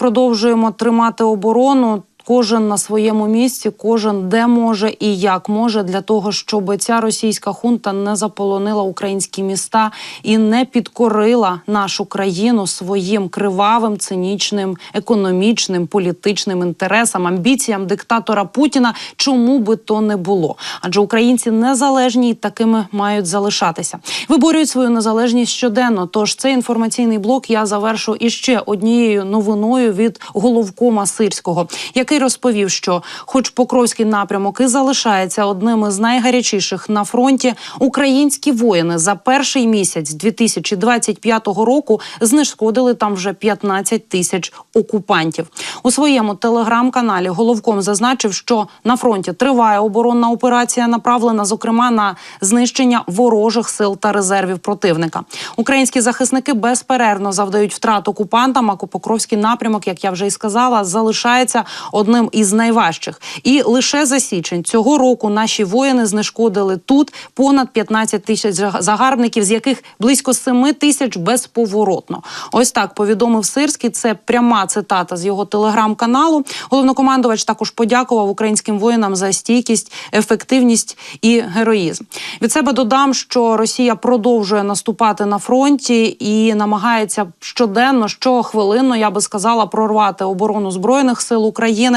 продовжуємо тримати оборону. Кожен на своєму місці, кожен де може і як може для того, щоб ця російська хунта не заполонила українські міста і не підкорила нашу країну своїм кривавим, цинічним, економічним, політичним інтересам, амбіціям диктатора Путіна. Чому би то не було? Адже українці незалежні і такими мають залишатися. Виборюють свою незалежність щоденно. Тож цей інформаційний блок я завершу іще однією новиною від головкома Сирського, який розповів, що, хоч Покровський напрямок і залишається одним із найгарячіших на фронті, українські воїни за перший місяць 2025 року знешкодили там вже 15 тисяч окупантів. У своєму телеграм-каналі головком зазначив, що на фронті триває оборонна операція, направлена зокрема на знищення ворожих сил та резервів противника. Українські захисники безперервно завдають втрат окупантам. А Покровський напрямок, як я вже і сказала, залишається одним із найважчих. І лише за січень цього року наші воїни знешкодили тут понад 15 тисяч загарбників, з яких близько 7 тисяч безповоротно. Ось так повідомив Сирський. Це пряма цитата з його телеграм-каналу. Головнокомандувач також подякував українським воїнам за стійкість, ефективність і героїзм. Від себе додам, що Росія продовжує наступати на фронті і намагається щоденно, щохвилинно, я би сказала, прорвати оборону збройних сил України.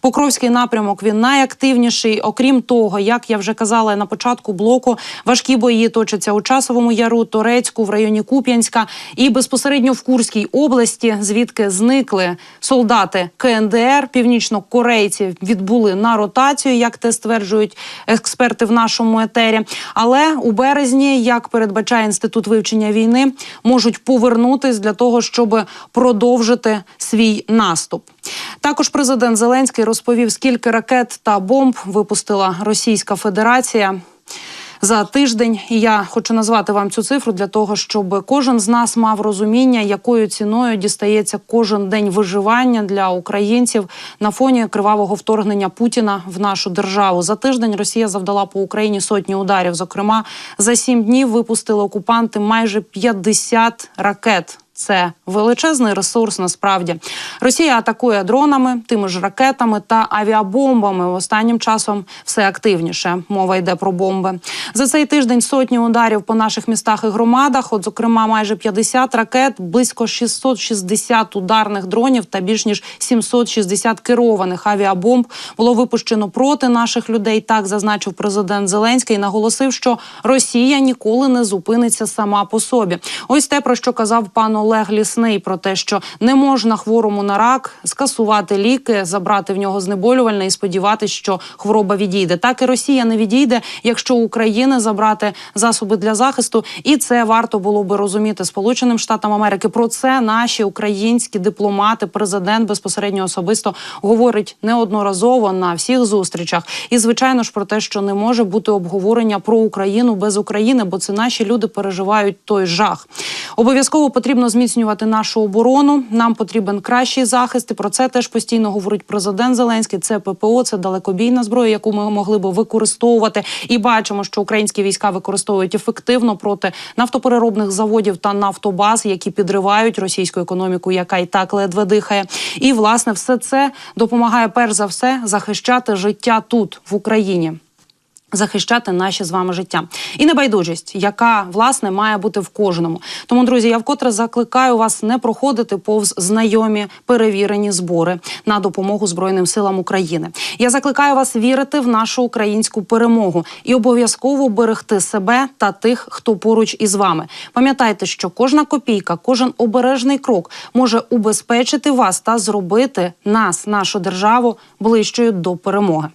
Покровський напрямок він найактивніший. Окрім того, як я вже казала на початку блоку, важкі бої точаться у часовому яру, Торецьку, в районі Куп'янська і безпосередньо в Курській області, звідки зникли солдати КНДР, північно-корейці відбули на ротацію, як те стверджують експерти в нашому етері. Але у березні, як передбачає інститут вивчення війни, можуть повернутись для того, щоб продовжити свій наступ. Також президент Зеленський розповів, скільки ракет та бомб випустила Російська Федерація. За тиждень і я хочу назвати вам цю цифру для того, щоб кожен з нас мав розуміння, якою ціною дістається кожен день виживання для українців на фоні кривавого вторгнення Путіна в нашу державу. За тиждень Росія завдала по Україні сотні ударів. Зокрема, за сім днів випустили окупанти майже 50 ракет. Це величезний ресурс. Насправді Росія атакує дронами, тими ж ракетами та авіабомбами. Останнім часом все активніше. Мова йде про бомби. За цей тиждень сотні ударів по наших містах і громадах. От, зокрема, майже 50 ракет, близько 660 ударних дронів та більш ніж 760 керованих авіабомб було випущено проти наших людей. Так зазначив президент Зеленський. і Наголосив, що Росія ніколи не зупиниться сама по собі. Ось те про що казав пан Олег Лісний про те, що не можна хворому на рак скасувати ліки, забрати в нього знеболювальне і сподіватися, що хвороба відійде. Так і Росія не відійде, якщо у України забрати засоби для захисту, і це варто було би розуміти Сполученим Штатам Америки. Про це наші українські дипломати, президент безпосередньо особисто говорить неодноразово на всіх зустрічах. І звичайно ж про те, що не може бути обговорення про Україну без України, бо це наші люди переживають той жах. Обов'язково потрібно зміцнювати нашу оборону. Нам потрібен кращий захист. І Про це теж постійно говорить президент Зеленський. Це ППО, це далекобійна зброя, яку ми могли би використовувати. І бачимо, що українські війська використовують ефективно проти нафтопереробних заводів та нафтобаз, які підривають російську економіку, яка і так ледве дихає. І власне все це допомагає перш за все захищати життя тут в Україні. Захищати наші з вами життя і небайдужість, яка власне має бути в кожному. Тому, друзі, я вкотре закликаю вас не проходити повз знайомі перевірені збори на допомогу Збройним силам України. Я закликаю вас вірити в нашу українську перемогу і обов'язково берегти себе та тих, хто поруч із вами. Пам'ятайте, що кожна копійка, кожен обережний крок може убезпечити вас та зробити нас, нашу державу, ближчою до перемоги.